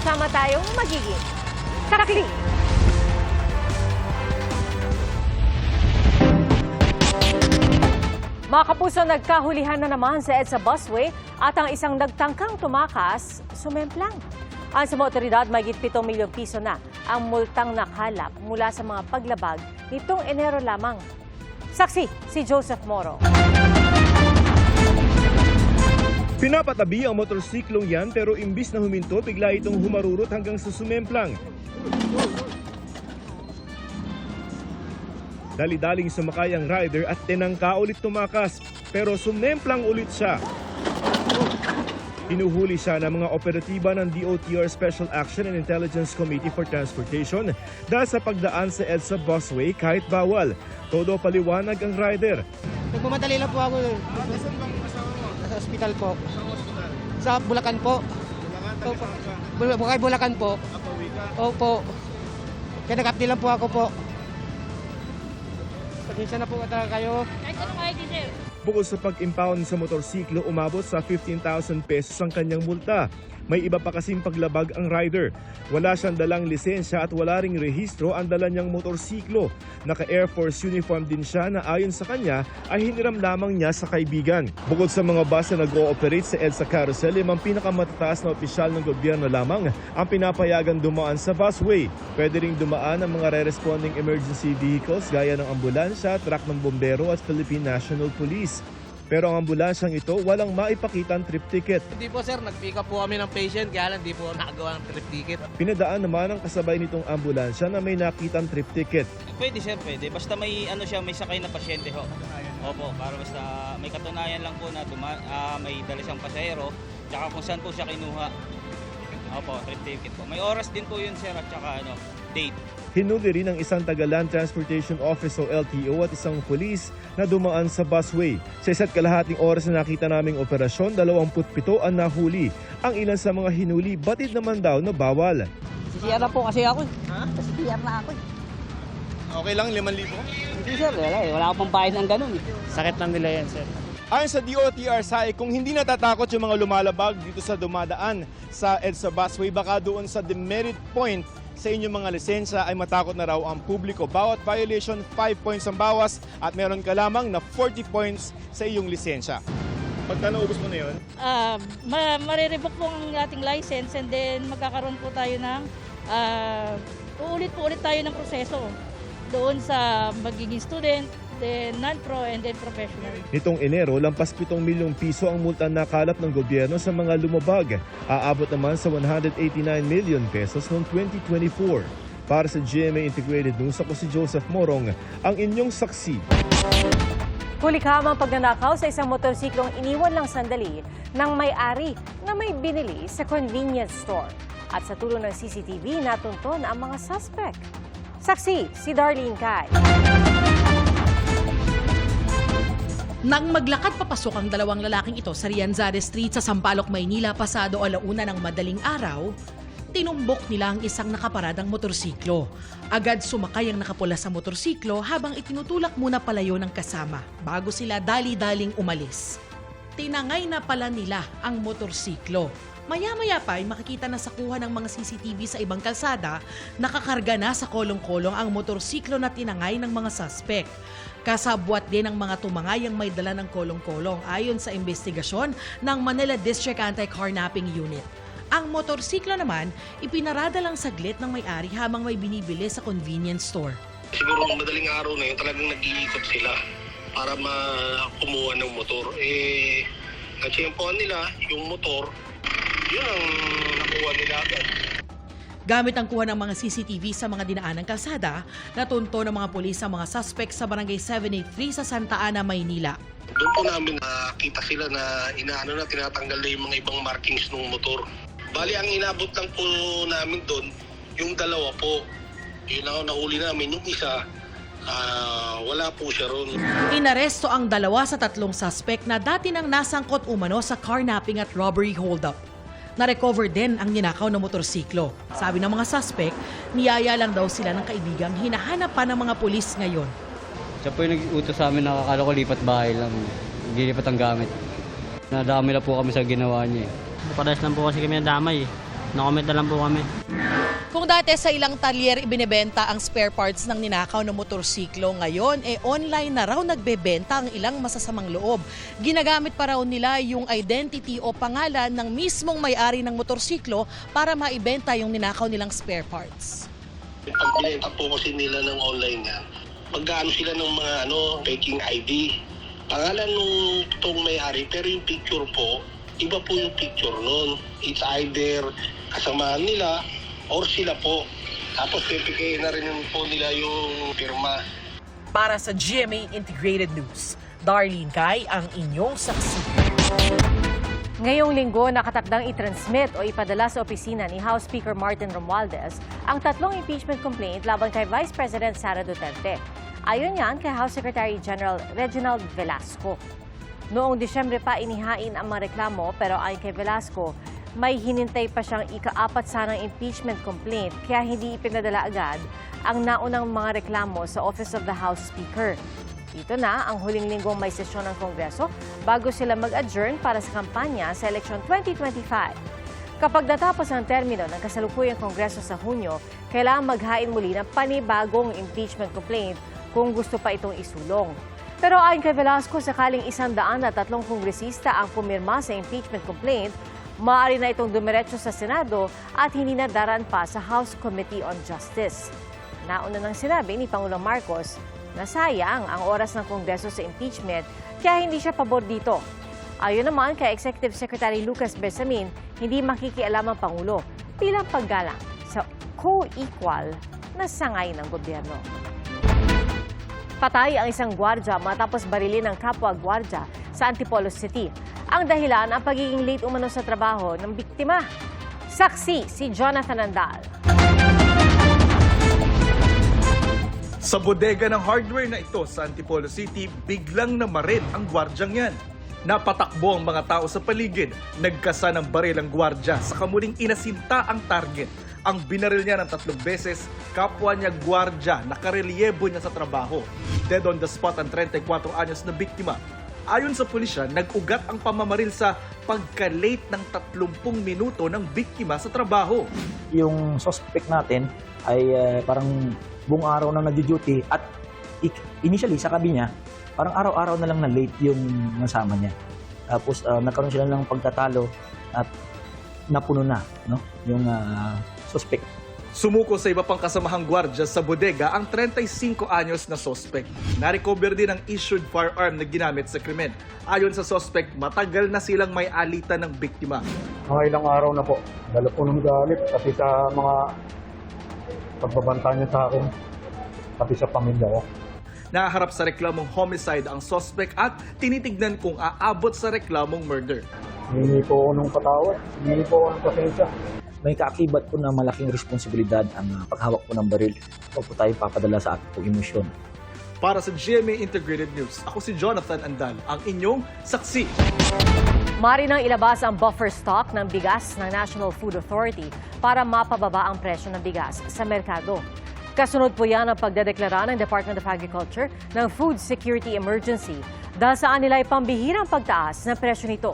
sama-sama tayong magiging sarakli. Mga kapuso, nagkahulihan na naman sa EDSA busway at ang isang nagtangkang tumakas, sumemplang. Ang sa mga otoridad, may 7 milyong piso na ang multang nakalap mula sa mga paglabag nitong Enero lamang. Saksi, si Joseph Moro. Pinapatabi ang motorsiklong yan pero imbis na huminto, bigla itong humarurot hanggang sa sumemplang. Dali-daling sumakay ang rider at tinangka ulit tumakas pero sumemplang ulit siya. Hinuhuli siya ng mga operatiba ng DOTR Special Action and Intelligence Committee for Transportation dahil sa pagdaan sa EDSA busway kahit bawal. Todo paliwanag ang rider. Nagmamadali lang po ako. Sa ospital po. Sa Bulacan po. Opo. Bul- Bukay Bulacan po. Opo. Kaya nag-update lang po ako po. Pasensya na po talaga kayo. Bukod sa pag-impound sa motorsiklo, umabot sa 15,000 pesos ang kanyang multa. May iba pa kasing paglabag ang rider. Wala siyang dalang lisensya at wala ring rehistro ang dala niyang motorsiklo. Naka-Air Force uniform din siya na ayon sa kanya ay hiniram lamang niya sa kaibigan. Bukod sa mga bus na nag-ooperate sa EDSA Carousel, limang pinakamataas na opisyal ng gobyerno lamang ang pinapayagan dumaan sa busway. Pwede ring dumaan ang mga re-responding emergency vehicles gaya ng ambulansya, truck ng bombero at Philippine National Police. Pero ang ambulansyang ito walang maipakitang trip ticket. Hindi po sir, nag-pick up po kami ng patient kaya lang hindi po nakagawa ng trip ticket. Pinadaan naman ang kasabay nitong ambulansya na may nakitang trip ticket. Pwede sir, pwede. Basta may ano siya, may sakay na pasyente ho. Opo, para basta may katunayan lang po na duma, ah, may dala siyang pasahero, tsaka kung saan po siya kinuha. Opo, trip ticket po. May oras din po yun sir at tsaka ano, date. Hinuli rin ang isang taga Land Transportation Office o LTO at isang pulis na dumaan sa busway. Sa isa't kalahating oras na nakita naming operasyon, 27 ang nahuli. Ang ilan sa mga hinuli, batid naman daw na bawal. CCR na po kasi ako. eh. Sa CCR na ako. eh. Okay lang, 5,000? Hindi sir, wala, eh. wala akong pambayad ng ganun. Eh. Sakit ng nila yan sir. Ayon sa DOTR SAI, kung hindi natatakot yung mga lumalabag dito sa dumadaan sa EDSA busway, baka doon sa demerit point sa inyong mga lisensya ay matakot na raw ang publiko. Bawat violation, 5 points ang bawas at meron ka lamang na 40 points sa iyong lisensya. Pagka naubos mo na yun, uh, ma- marirevoke po ang ating license and then magkakaroon po tayo ng uh, uulit po ulit tayo ng proseso doon sa magiging student, then non-pro and then professional. Nitong Enero, lampas 7 milyong piso ang multa na nakalap ng gobyerno sa mga lumabag. Aabot naman sa 189 million pesos noong 2024. Para sa GMA Integrated News, ako si Joseph Morong, ang inyong saksi. Kulikhamang pagnanakaw sa isang motorsiklong iniwan lang sandali ng may-ari na may binili sa convenience store. At sa tulong ng CCTV, natunton ang mga suspect. Saksi, si Darlene Kai. Nang maglakad papasok ang dalawang lalaking ito sa Rianzare Street sa Sampaloc, Maynila pasado alauna ng madaling araw, tinumbok nila ang isang nakaparadang motorsiklo. Agad sumakay ang nakapula sa motorsiklo habang itinutulak muna palayo ng kasama bago sila dali-daling umalis. Tinangay na pala nila ang motorsiklo. Maya-maya pa ay makikita na sa kuha ng mga CCTV sa ibang kalsada, nakakarga na sa kolong-kolong ang motorsiklo na tinangay ng mga suspect. Kasabwat din ang mga tumangay ang may dala ng kolong-kolong ayon sa investigasyon ng Manila District Anti-Carnapping Unit. Ang motorsiklo naman, ipinarada lang saglit ng may-ari habang may binibili sa convenience store. siguro madaling araw na yun, talagang nag-iikot sila para makumuha ng motor. Eh, natsyempohan nila yung motor, yun ang nakuha nila agad. Gamit ang kuha ng mga CCTV sa mga dinaanang kalsada, natunto ng mga pulis ang mga suspect sa barangay 783 sa Santa Ana, Maynila. Doon po namin nakita sila na inaano na tinatanggal na yung mga ibang markings ng motor. Bali, ang inabot lang po namin doon, yung dalawa po. Yun ang nahuli namin. Yung isa, ah, wala po siya ron. Inaresto ang dalawa sa tatlong suspect na dati nang nasangkot umano sa carnapping at robbery holdup. Na-recover din ang ninakaw na motorsiklo. Sabi ng mga suspect, niyaya lang daw sila ng kaibigang hinahanap pa ng mga pulis ngayon. Siya po yung nag-utos sa amin na akala ko lipat bahay lang. Hindi lipat ang gamit. Nadami na po kami sa ginawa niya eh. Parehas lang po kasi kami nadamay eh. No-comment na lang po kami. Kung dati sa ilang talyer ibinebenta ang spare parts ng ninakaw na motorsiklo, ngayon eh online na raw nagbebenta ang ilang masasamang loob. Ginagamit pa raw nila yung identity o pangalan ng mismong may-ari ng motorsiklo para maibenta yung ninakaw nilang spare parts. Pag binenta po kasi nila ng online yan, magkano sila ng mga ano, faking ID. Pangalan nung totoong may-ari, pero yung picture po, iba po yung picture nun. It's either kasamahan nila or sila po. Tapos pipigay na rin po nila yung pirma. Para sa GMA Integrated News, Darlene Kai ang inyong saksi. Ngayong linggo, nakatakdang i-transmit o ipadala sa opisina ni House Speaker Martin Romualdez ang tatlong impeachment complaint laban kay Vice President Sara Duterte. Ayon yan kay House Secretary General Reginald Velasco. Noong Disyembre pa inihain ang mga reklamo pero ayon kay Velasco, may hinintay pa siyang ikaapat sanang impeachment complaint kaya hindi ipinadala agad ang naunang mga reklamo sa Office of the House Speaker. Dito na ang huling linggong may sesyon ng Kongreso bago sila mag-adjourn para sa kampanya sa eleksyon 2025. Kapag natapos ang termino ng kasalukuyang Kongreso sa Hunyo, kailangan maghain muli ng panibagong impeachment complaint kung gusto pa itong isulong. Pero ayon kay Velasco, sakaling isang daan na tatlong kongresista ang pumirma sa impeachment complaint, maaari na itong dumiretso sa Senado at hindi na daran pa sa House Committee on Justice. Nauna nang sinabi ni Pangulong Marcos na sayang ang oras ng Kongreso sa impeachment kaya hindi siya pabor dito. Ayon naman kay Executive Secretary Lucas Bersamin, hindi makikialam ang Pangulo bilang paggalang sa co-equal na sangay ng gobyerno. Patay ang isang gwardya matapos barilin ng kapwa gwardya sa Antipolo City. Ang dahilan ang pagiging late umano sa trabaho ng biktima. Saksi si Jonathan Andal. Sa bodega ng hardware na ito sa Antipolo City, biglang namaril ang gwardyang yan. Napatakbo ang mga tao sa paligid, nagkasa ng baril ang gwardya sa kamuling inasinta ang target. Ang binaril niya ng tatlong beses, kapwa niya gwardya, nakarelyebo niya sa trabaho. Dead on the spot ang 34 anyos na biktima. Ayon sa pulisya, nag-ugat ang pamamaril sa pagka-late ng 30 minuto ng biktima sa trabaho. yung suspect natin ay eh, parang buong araw na nag-duty at initially sa kabi niya, parang araw-araw na lang na late yung nasama niya. Tapos ah, nagkaroon sila ng pagtatalo at napuno na no yung ah, suspect. Sumuko sa iba pang kasamahang gwardya sa bodega ang 35 anyos na suspect. Narecover din ang issued firearm na ginamit sa krimen. Ayon sa suspect, matagal na silang may alitan ng biktima. Mga ilang araw na po. Dala po ng galit pati sa mga pagbabanta niya sa akin, pati sa pamilya ko. Naharap sa reklamong homicide ang suspect at tinitignan kung aabot sa reklamong murder. Hindi po ako ng patawad, hindi po ako ng pasensya. May kaakibat po na malaking responsibilidad ang ah, paghawak po ng baril. Huwag po tayo papadala sa ating pong emosyon. Para sa GMA Integrated News, ako si Jonathan Andal, ang inyong saksi. Mari nang ilabas ang buffer stock ng bigas ng National Food Authority para mapababa ang presyo ng bigas sa merkado. Kasunod po yan ang pagdedeklara ng Department of Agriculture ng Food Security Emergency dahil saan nila ay pambihirang pagtaas ng presyo nito.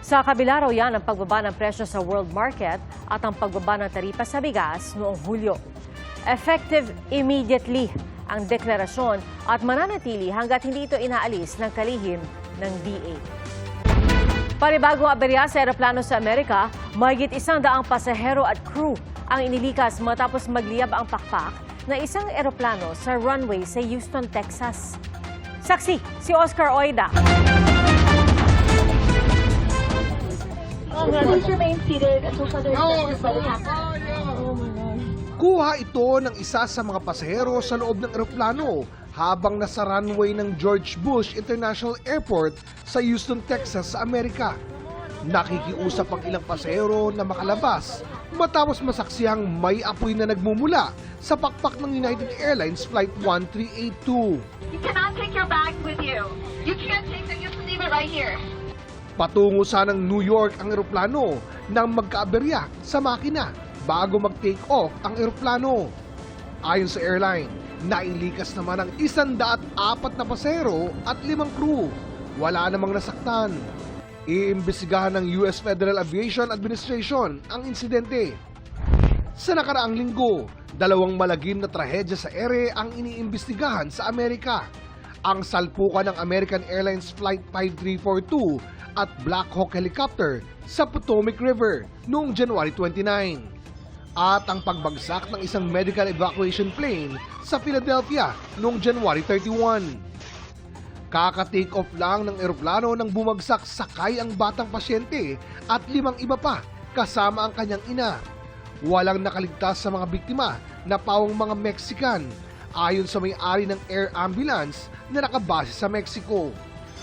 Sa kabila raw yan ang pagbaba ng presyo sa world market at ang pagbaba ng taripa sa bigas noong Hulyo. Effective immediately ang deklarasyon at mananatili hanggat hindi ito inaalis ng kalihim ng DA. Panibagong aberya sa eroplano sa Amerika, mahigit isang daang pasahero at crew ang inilikas matapos magliyab ang pakpak na isang eroplano sa runway sa Houston, Texas. Saksi, si Oscar Oida. Please remain seated until further instructions by the captain. Kuha ito ng isa sa mga pasahero sa loob ng eroplano habang nasa runway ng George Bush International Airport sa Houston, Texas sa Amerika. Nakikiusap ang ilang pasahero na makalabas matapos masaksiyang may apoy na nagmumula sa pakpak ng United Airlines Flight 1382. You cannot take your bags with you. You can't take them. You have to leave it right here. Patungo sanang New York ang eroplano nang magkaaberya sa makina bago mag-take off ang eroplano. Ayon sa airline, nailikas naman ang isandaat apat na pasero at limang crew. Wala namang nasaktan. Iimbestigahan ng US Federal Aviation Administration ang insidente. Sa nakaraang linggo, dalawang malagim na trahedya sa ere ang iniimbestigahan sa Amerika. Ang salpukan ng American Airlines Flight 5342 at Black Hawk helicopter sa Potomac River noong January 29. At ang pagbagsak ng isang medical evacuation plane sa Philadelphia noong January 31. Kaka-take off lang ng eroplano nang bumagsak sakay ang batang pasyente at limang iba pa kasama ang kanyang ina. Walang nakaligtas sa mga biktima na pawang mga Mexican ayon sa may-ari ng air ambulance na nakabase sa Mexico.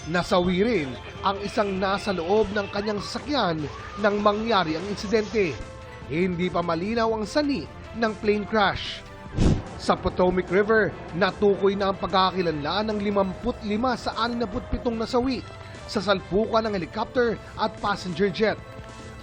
Nasawi rin ang isang nasa loob ng kanyang sasakyan nang mangyari ang insidente. Hindi pa malinaw ang sani ng plane crash. Sa Potomac River, natukoy na ang pagkakakilanlaan ng 55 sa 67 nasawi sa salpukan ng helicopter at passenger jet.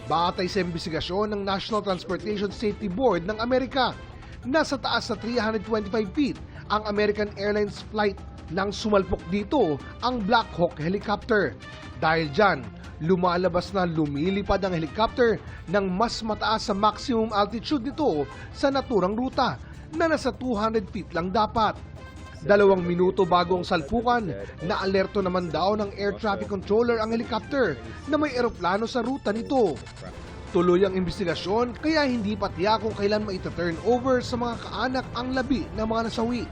Batay sa investigasyon ng National Transportation Safety Board ng Amerika, nasa taas sa 325 feet ang American Airlines flight nang sumalpok dito ang Black Hawk helicopter. Dahil dyan, lumalabas na lumilipad ang helicopter ng mas mataas sa maximum altitude nito sa naturang ruta na nasa 200 feet lang dapat. Dalawang minuto bago ang salpukan, na-alerto naman daw ng air traffic controller ang helicopter na may eroplano sa ruta nito. Tuloy ang investigasyon kaya hindi pa tiyak kung kailan maita-turn over sa mga kaanak ang labi ng mga nasawi.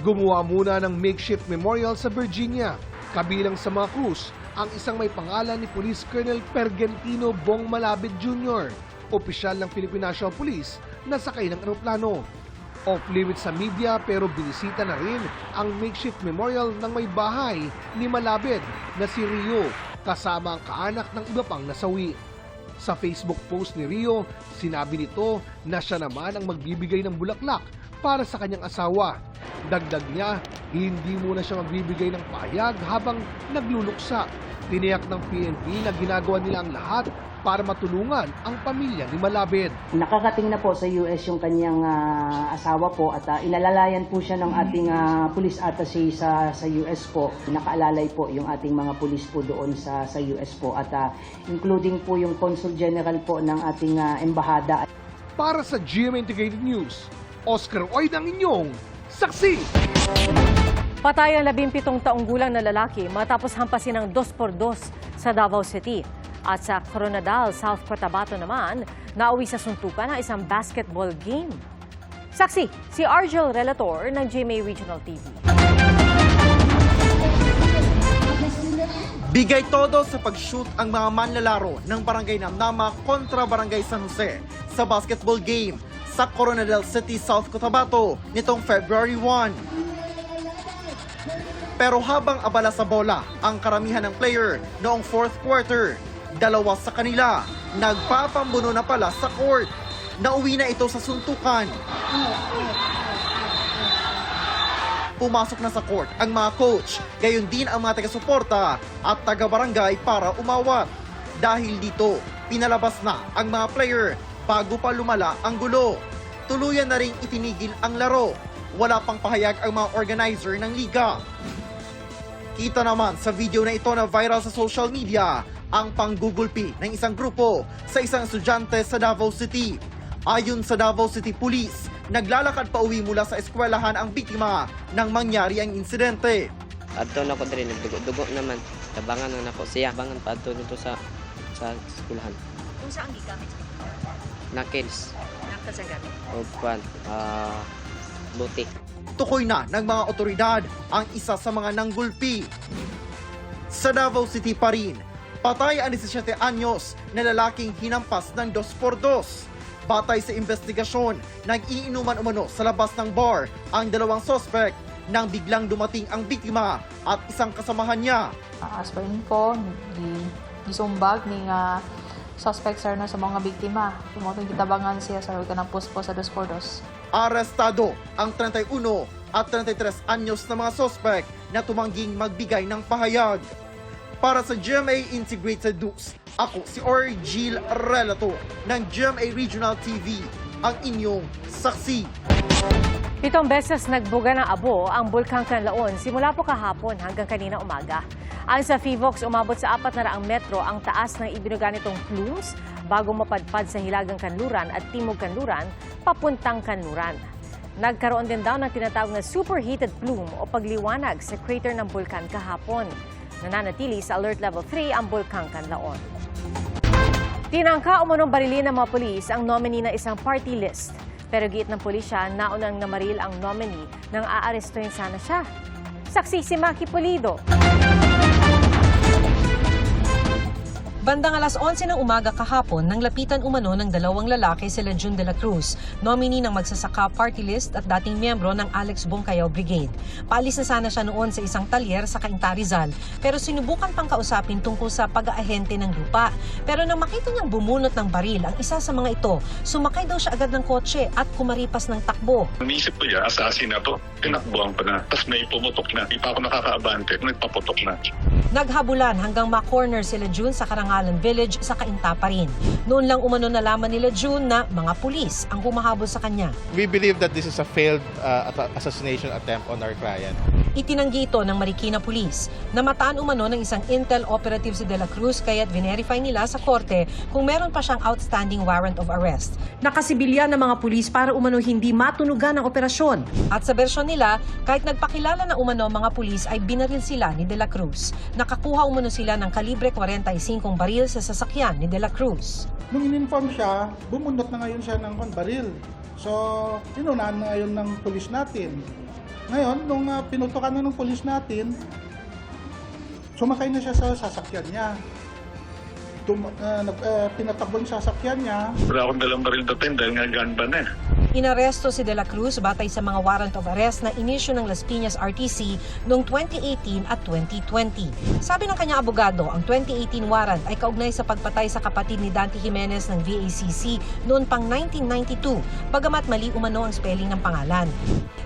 Gumawa muna ng makeshift memorial sa Virginia. Kabilang sa mga crews, ang isang may pangalan ni Police Colonel Pergentino Bong Malabid Jr., opisyal ng Philippine National Police na sakay ng eroplano. Off-limit sa media pero binisita na rin ang makeshift memorial ng may bahay ni Malabid na si Rio kasama ang kaanak ng iba pang nasawi. Sa Facebook post ni Rio, sinabi nito na siya naman ang magbibigay ng bulaklak para sa kanyang asawa. Dagdag niya, hindi muna siya magbibigay ng pahayag habang nagluluksa. Tiniyak ng PNP na ginagawa nila ang lahat para matulungan ang pamilya ni Malabid. Nakakating na po sa US yung kanyang ah, asawa po at ah, inalalayan po siya ng ating ah, police attaché sa sa US po. Nakaalalay po yung ating mga pulis po doon sa sa US po at ah, including po yung Consul General po ng ating ah, embahada. Para sa GMA Integrated News, Oscar Oy ng inyong saksi. Patay ang 17 taong gulang na lalaki matapos hampasin ng 2x2 sa Davao City. At sa Coronadal, South Cotabato naman, nauwi sa suntukan ang isang basketball game. Saksi, si Argel Relator ng GMA Regional TV. Bigay todo sa pag-shoot ang mga manlalaro ng Barangay Namnama kontra Barangay San Jose sa basketball game sa Coronadal City, South Cotabato nitong February 1. Pero habang abala sa bola ang karamihan ng player noong fourth quarter, dalawa sa kanila nagpapambuno na pala sa court. Nauwi na ito sa suntukan. Pumasok na sa court ang mga coach, gayon din ang mga taga-suporta at taga-barangay para umawat. Dahil dito, pinalabas na ang mga player bago pa lumala ang gulo. Tuluyan na ring itinigil ang laro. Wala pang pahayag ang mga organizer ng liga. Kita naman sa video na ito na viral sa social media ang panggugulpi ng isang grupo sa isang estudyante sa Davao City. Ayon sa Davao City Police, naglalakad pa uwi mula sa eskwelahan ang biktima nang mangyari ang insidente. Adto na ko diri nagdugo-dugo naman. Tabangan na nako siya. Tabangan pa adto dito sa sa eskwelahan. Kung saan gigamit sa Nakils. Nakasang gamit? O kwan. Ah, butik. Tukoy na ng mga otoridad ang isa sa mga nanggulpi. Sa Davao City pa rin, patay ang 17 anyos na lalaking hinampas ng 2x2. Batay sa investigasyon, nag-iinuman umano sa labas ng bar ang dalawang sospek nang biglang dumating ang biktima at isang kasamahan niya. As per info, gi gisumbag ni nga suspect sir na sa mga biktima. Tumutong gitabangan siya sa organ ng puspo sa dos por dos. Arestado ang 31 at 33 anyos na mga sospek na tumangging magbigay ng pahayag. Para sa GMA Integrated News, ako si Orgil Relato ng GMA Regional TV, ang inyong saksi. Pitong beses nagbuga ng abo ang Bulkang Kanlaon simula po kahapon hanggang kanina umaga. Ayon sa FIVOX, umabot sa 400 metro ang taas ng ibinuga nitong plumes bago mapadpad sa Hilagang Kanluran at Timog Kanluran papuntang Kanluran. Nagkaroon din daw ng tinatawag na superheated plume o pagliwanag sa crater ng bulkan kahapon. Nananatili sa alert level 3 ang Bulkang Kanlaon. Tinangka umunong barilin ng mga pulis ang nominee ng isang party list. Pero giit ng pulisya, naunang namaril ang nominee nang aarestuhin sana siya. Saksi si Maki Pulido. Bandang alas 11 ng umaga kahapon nang lapitan umano ng dalawang lalaki sila Jun de la Cruz, nominee ng magsasaka party list at dating miyembro ng Alex Bongkayaw Brigade. Paalis na sana siya noon sa isang talyer sa Cainta Rizal pero sinubukan pang kausapin tungkol sa pag-aahente ng lupa. Pero nang makita niyang bumunot ng baril ang isa sa mga ito, sumakay daw siya agad ng kotse at kumaripas ng takbo. Naisip ko niya, assassin na to. Tinakbuhan ko na. Tapos may pumutok na. Di pa ako nakakaabante. Nagpaputok na. Naghabulan hanggang ma-corner sila June sa Karangalan Village sa Cainta pa rin. Noon lang umano nalaman nila June na mga pulis ang humahabol sa kanya. We believe that this is a failed uh, assassination attempt on our client. Itinanggi ito ng Marikina Police. Namataan umano ng isang intel operative si De La Cruz kaya't verify nila sa korte kung meron pa siyang outstanding warrant of arrest. Nakasibilyan ng mga pulis para umano hindi matunugan ang operasyon. At sa bersyon nila, kahit nagpakilala na umano mga pulis ay binaril sila ni De La Cruz. Nakakuha umano sila ng kalibre 45 baril sa sasakyan ni De La Cruz. Nung in-inform siya, bumunot na ngayon siya ng baril. So, inunahan na ngayon ng pulis natin. Ngayon, nung uh, pinutukan na ng pulis natin, sumakay na siya sa sasakyan niya. Tum- uh, nag, uh, pinatakbo yung sasakyan niya. Wala akong dalang baril datin dahil nga gun ban eh. Inaresto si De La Cruz batay sa mga warrant of arrest na inisyu ng Las Piñas RTC noong 2018 at 2020. Sabi ng kanyang abogado, ang 2018 warrant ay kaugnay sa pagpatay sa kapatid ni Dante Jimenez ng VACC noon pang 1992, bagamat mali umano ang spelling ng pangalan.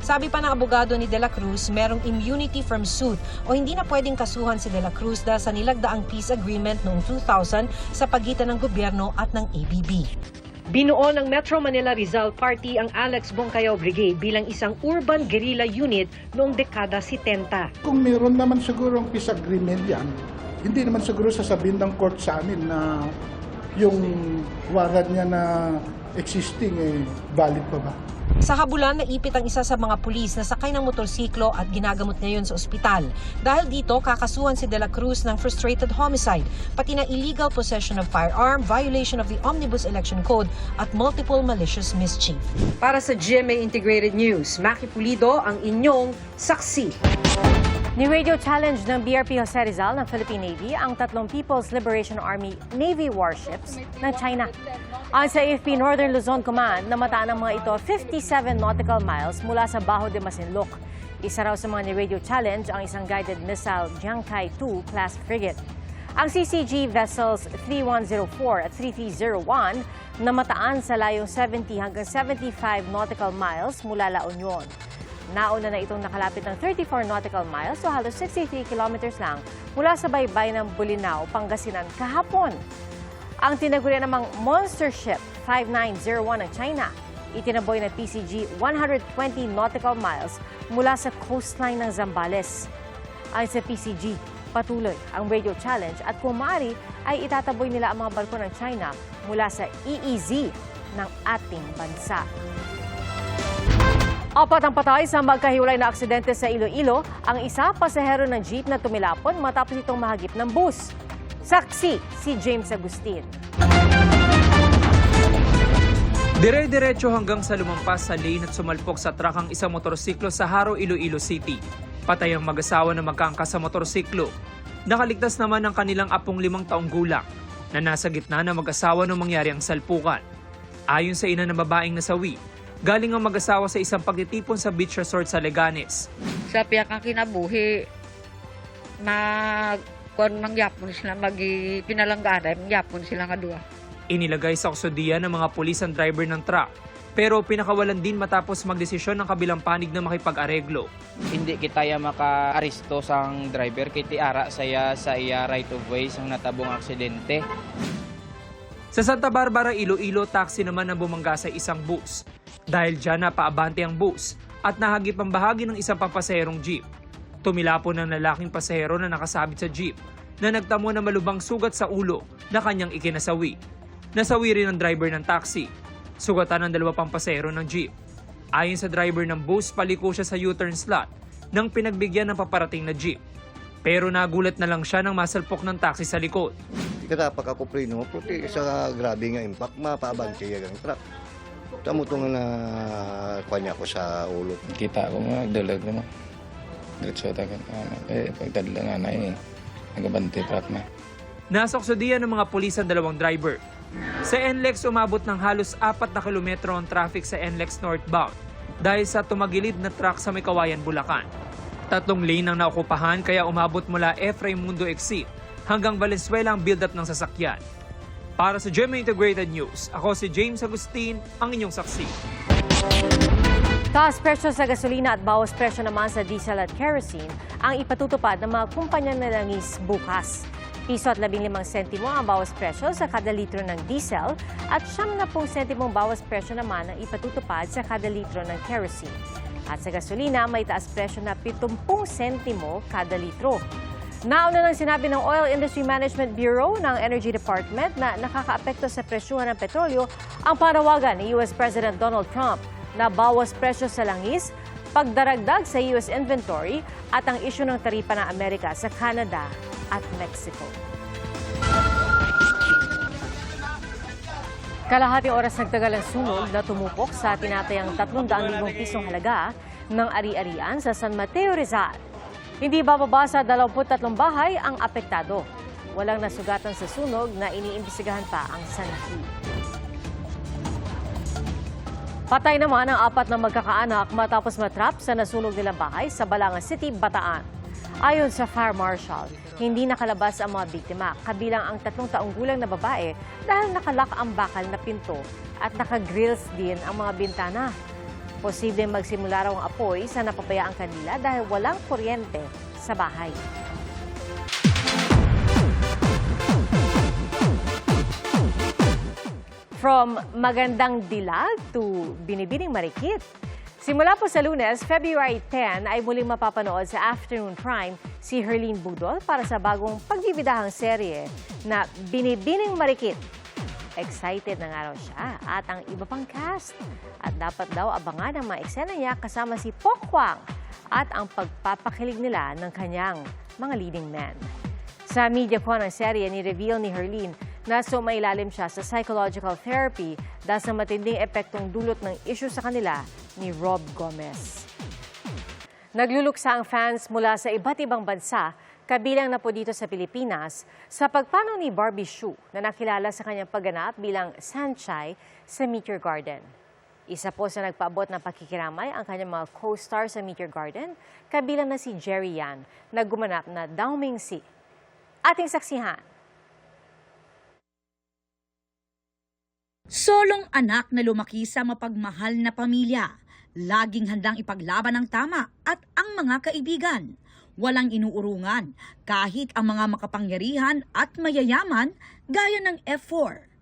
Sabi pa ng abogado ni De La Cruz, merong immunity from suit o hindi na pwedeng kasuhan si De La Cruz dahil sa nilagdaang peace agreement noong 2000 sa pagitan ng gobyerno at ng ABB. Binuo ng Metro Manila Rizal Party ang Alex Bongkayaw Brigade bilang isang urban guerrilla unit noong dekada 70. Kung meron naman siguro ang peace agreement yan, hindi naman siguro sasabihin ng court sa amin na yung warrant niya na existing eh, valid pa ba? Sa habulan, naipit ang isa sa mga pulis na sakay ng motorsiklo at ginagamot ngayon sa ospital. Dahil dito, kakasuhan si De La Cruz ng frustrated homicide, pati na illegal possession of firearm, violation of the Omnibus Election Code at multiple malicious mischief. Para sa GMA Integrated News, Maki Pulido ang inyong saksi. Ni-radio challenge ng BRP Jose Rizal ng Philippine Navy ang tatlong People's Liberation Army Navy warships ng China. Ayon sa AFP Northern Luzon Command, namataan ang mga ito 57 nautical miles mula sa Bajo de Masinloc. Isa raw sa mga ni-radio challenge ang isang guided missile Jiangkai 2 class frigate. Ang CCG vessels 3104 at 3301 namataan sa layong 70 hanggang 75 nautical miles mula La Union. Nauna na itong nakalapit ng 34 nautical miles o halos 63 kilometers lang mula sa baybay ng Bulinaw, Pangasinan kahapon. Ang tinagurian namang Monster Ship 5901 ng China, itinaboy ng PCG 120 nautical miles mula sa coastline ng Zambales. Ayon sa PCG, patuloy ang radio challenge at kung maaari ay itataboy nila ang mga barko ng China mula sa EEZ ng ating bansa. Apat ang patay sa magkahiwalay na aksidente sa Iloilo. Ang isa, pasahero ng jeep na tumilapon matapos itong mahagip ng bus. Saksi si James Agustin. Dire-diretso hanggang sa lumampas sa lane at sumalpok sa truck ang isang motorsiklo sa Haro, Iloilo City. Patay ang mag-asawa na magkaangkas sa motorsiklo. Nakaligtas naman ang kanilang apong limang taong gulang na nasa gitna ng mag-asawa nung mangyari ang salpukan. Ayon sa ina ng babaeng nasawi, galing ang mag-asawa sa isang pagtitipon sa beach resort sa Leganes. sa piyak ang kinabuhi na kung mangyapon sila magi pinalanggaday mangyapon sila nga duwa Inilagay sa kusodiya ng mga pulis ang driver ng truck pero pinakawalan din matapos magdesisyon ng kabilang panig na makipag-areglo. Hindi kita ya maka-aristo sang driver kay tiara saya sa iya right of way sang natabong aksidente. Sa Santa Barbara, Iloilo, taxi naman ang bumangga sa isang bus. Dahil dyan napaabante ang bus, at nahagip ang bahagi ng isang papasaherong jeep. Tumilapo ng lalaking pasahero na nakasabit sa jeep na nagtamo ng malubang sugat sa ulo na kanyang ikinasawi. Nasawi rin ang driver ng taxi. Sugatan ng dalawa pang pasahero ng jeep. Ayon sa driver ng bus, paliko siya sa U-turn slot nang pinagbigyan ng paparating na jeep. Pero nagulat na lang siya nang masalpok ng taxi sa likod. Kita pagkakuprino mo, puti sa grabe nga impact, mapaabang siya yung truck. Tamo ito nga na kanya ko sa ulo. Kita ko nga, dalag mo. Diretso ta kan. Eh, pagdadala nga na eh. Nagabante truck na. Nasaksodiyan ng mga pulis ang dalawang driver. Sa NLEX, umabot ng halos 4 na kilometro ang traffic sa NLEX northbound dahil sa tumagilid na truck sa may kawayan Bulacan. Tatlong lane ang naokupahan kaya umabot mula F. Raimundo exit hanggang Valenzuela ang build-up ng sasakyan. Para sa GMA Integrated News, ako si James Agustin, ang inyong saksi. Taas presyo sa gasolina at bawas presyo naman sa diesel at kerosene ang ipatutupad ng mga kumpanya na langis bukas. Piso at 15 sentimo ang bawas presyo sa kada litro ng diesel at 70 sentimong bawas presyo naman ang ipatutupad sa kada litro ng kerosene. At sa gasolina, may taas presyo na 70 sentimo kada litro. Nauna nang sinabi ng Oil Industry Management Bureau ng Energy Department na nakakaapekto sa presyuhan ng petrolyo ang panawagan ni US President Donald Trump na bawas presyo sa langis, pagdaragdag sa US inventory at ang isyu ng taripa ng Amerika sa Canada at Mexico. Kalahating oras nagtagal ang sunog na tumupok sa tinatayang 300,000 pisong halaga ng ari-arian sa San Mateo Rizal. Hindi bababa sa 23 bahay ang apektado. Walang nasugatan sa sunog na iniimbestigahan pa ang sanhi. Patay naman ang apat na magkakaanak matapos matrap sa nasunog nilang bahay sa Balanga City, Bataan. Ayon sa Fire Marshal, hindi nakalabas ang mga biktima, kabilang ang tatlong taong gulang na babae dahil nakalak ang bakal na pinto at nakagrills din ang mga bintana. Posibleng magsimula raw ang apoy sa napapayaang kandila dahil walang kuryente sa bahay. From magandang dilag to binibining marikit. Simula po sa lunes, February 10, ay muling mapapanood sa Afternoon Prime si Herlene Budol para sa bagong pagbibidahang serye na Binibining Marikit. Excited na nga raw siya at ang iba pang cast. At dapat daw abangan ang mga eksena niya kasama si Pok Hwang at ang pagpapakilig nila ng kanyang mga leading men. Sa media ko ng serye, ni-reveal ni Herlene na sumailalim siya sa psychological therapy dahil sa matinding epektong dulot ng issue sa kanila ni Rob Gomez. Nagluluksa ang fans mula sa iba't ibang bansa, kabilang na po dito sa Pilipinas, sa pagpanaw ni Barbie Hsu na nakilala sa kanyang pagganap bilang Sanchai sa Meteor Garden. Isa po sa nagpaabot ng pakikiramay ang kanyang mga co-star sa Meteor Garden, kabilang na si Jerry Yan na gumanap na Dao Ming Si. Ating saksihan. Solong anak na lumaki sa mapagmahal na pamilya. Laging handang ipaglaban ang tama at ang mga kaibigan. Walang inuurungan kahit ang mga makapangyarihan at mayayaman gaya ng F4.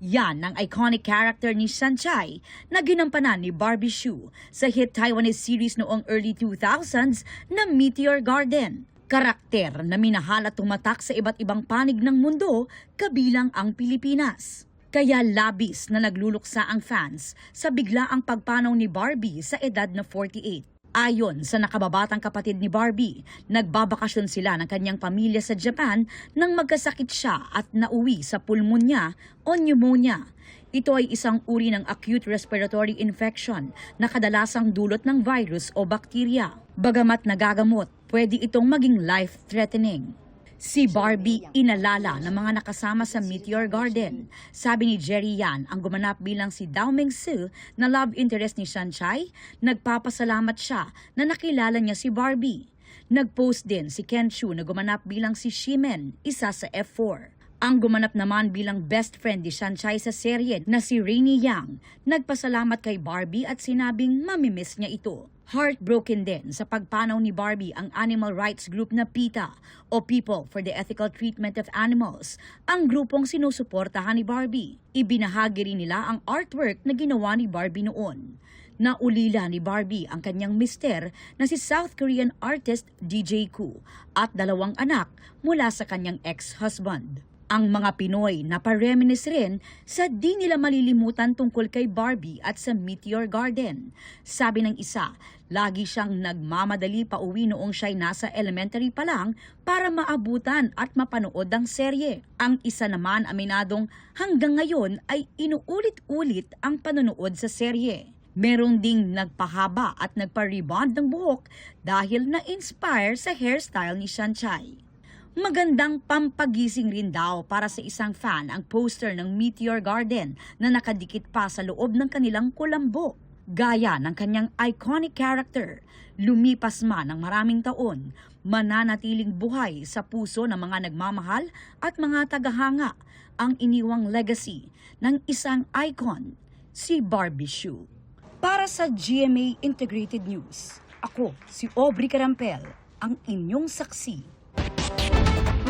Yan ang iconic character ni Sanchai na ginampanan ni Barbie Hsu sa hit Taiwanese series noong early 2000s na Meteor Garden. Karakter na minahal at tumatak sa iba't ibang panig ng mundo kabilang ang Pilipinas. Kaya labis na nagluluksa ang fans sa bigla ang pagpanaw ni Barbie sa edad na 48. Ayon sa nakababatang kapatid ni Barbie, nagbabakasyon sila ng kanyang pamilya sa Japan nang magkasakit siya at nauwi sa pulmonya o pneumonia. Ito ay isang uri ng acute respiratory infection na kadalasang dulot ng virus o bakterya. Bagamat nagagamot, pwede itong maging life-threatening. Si Barbie inalala ng mga nakasama sa Meteor Garden. Sabi ni Jerry Yan, ang gumanap bilang si Dao Ming Su na love interest ni Sanchai, nagpapasalamat siya na nakilala niya si Barbie. Nag-post din si Ken Chu na gumanap bilang si Shimen, isa sa F4. Ang gumanap naman bilang best friend ni Sanchai sa serye na si Rainy Yang, nagpasalamat kay Barbie at sinabing mamimiss niya ito. Heartbroken din sa pagpanaw ni Barbie ang animal rights group na PETA o People for the Ethical Treatment of Animals, ang grupong sinusuportahan ni Barbie. Ibinahagi rin nila ang artwork na ginawa ni Barbie noon. Naulila ni Barbie ang kanyang mister na si South Korean artist DJ Koo at dalawang anak mula sa kanyang ex-husband. Ang mga Pinoy napareminis rin sa di nila malilimutan tungkol kay Barbie at sa Meteor Garden. Sabi ng isa, lagi siyang nagmamadali pa uwi noong siya'y nasa elementary pa lang para maabutan at mapanood ang serye. Ang isa naman aminadong hanggang ngayon ay inuulit-ulit ang panonood sa serye. Merong ding nagpahaba at nagpa-rebond ng buhok dahil na-inspire sa hairstyle ni Shanchay. Magandang pampagising rin daw para sa isang fan ang poster ng Meteor Garden na nakadikit pa sa loob ng kanilang kulambo. Gaya ng kanyang iconic character, lumipas man ng maraming taon, mananatiling buhay sa puso ng mga nagmamahal at mga tagahanga ang iniwang legacy ng isang icon, si Barbie Shue. Para sa GMA Integrated News, ako si Aubrey Carampel, ang inyong saksi.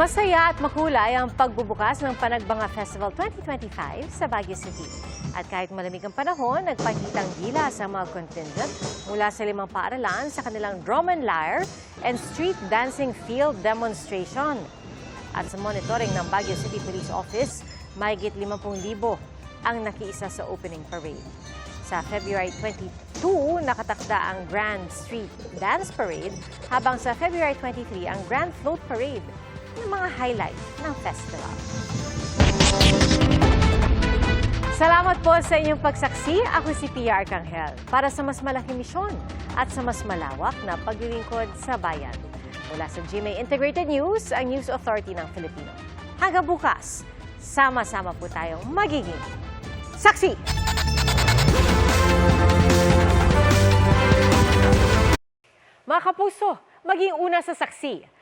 Masaya at makulay ang pagbubukas ng Panagbanga Festival 2025 sa Baguio City. At kahit malamig ang panahon, nagpakitang gila sa mga contingent mula sa limang paaralan sa kanilang drum and lyre and street dancing field demonstration. At sa monitoring ng Baguio City Police Office, mahigit 50,000 ang nakiisa sa opening parade. Sa February 22, nakatakda ang Grand Street Dance Parade, habang sa February 23 ang Grand Float Parade ng mga highlight ng festival. Salamat po sa inyong pagsaksi. Ako si PR Kanghel para sa mas malaking misyon at sa mas malawak na paglilingkod sa bayan. Mula sa GMA Integrated News, ang News Authority ng Filipino. Hanggang bukas, sama-sama po tayong magiging saksi! Mga kapuso, maging una sa saksi.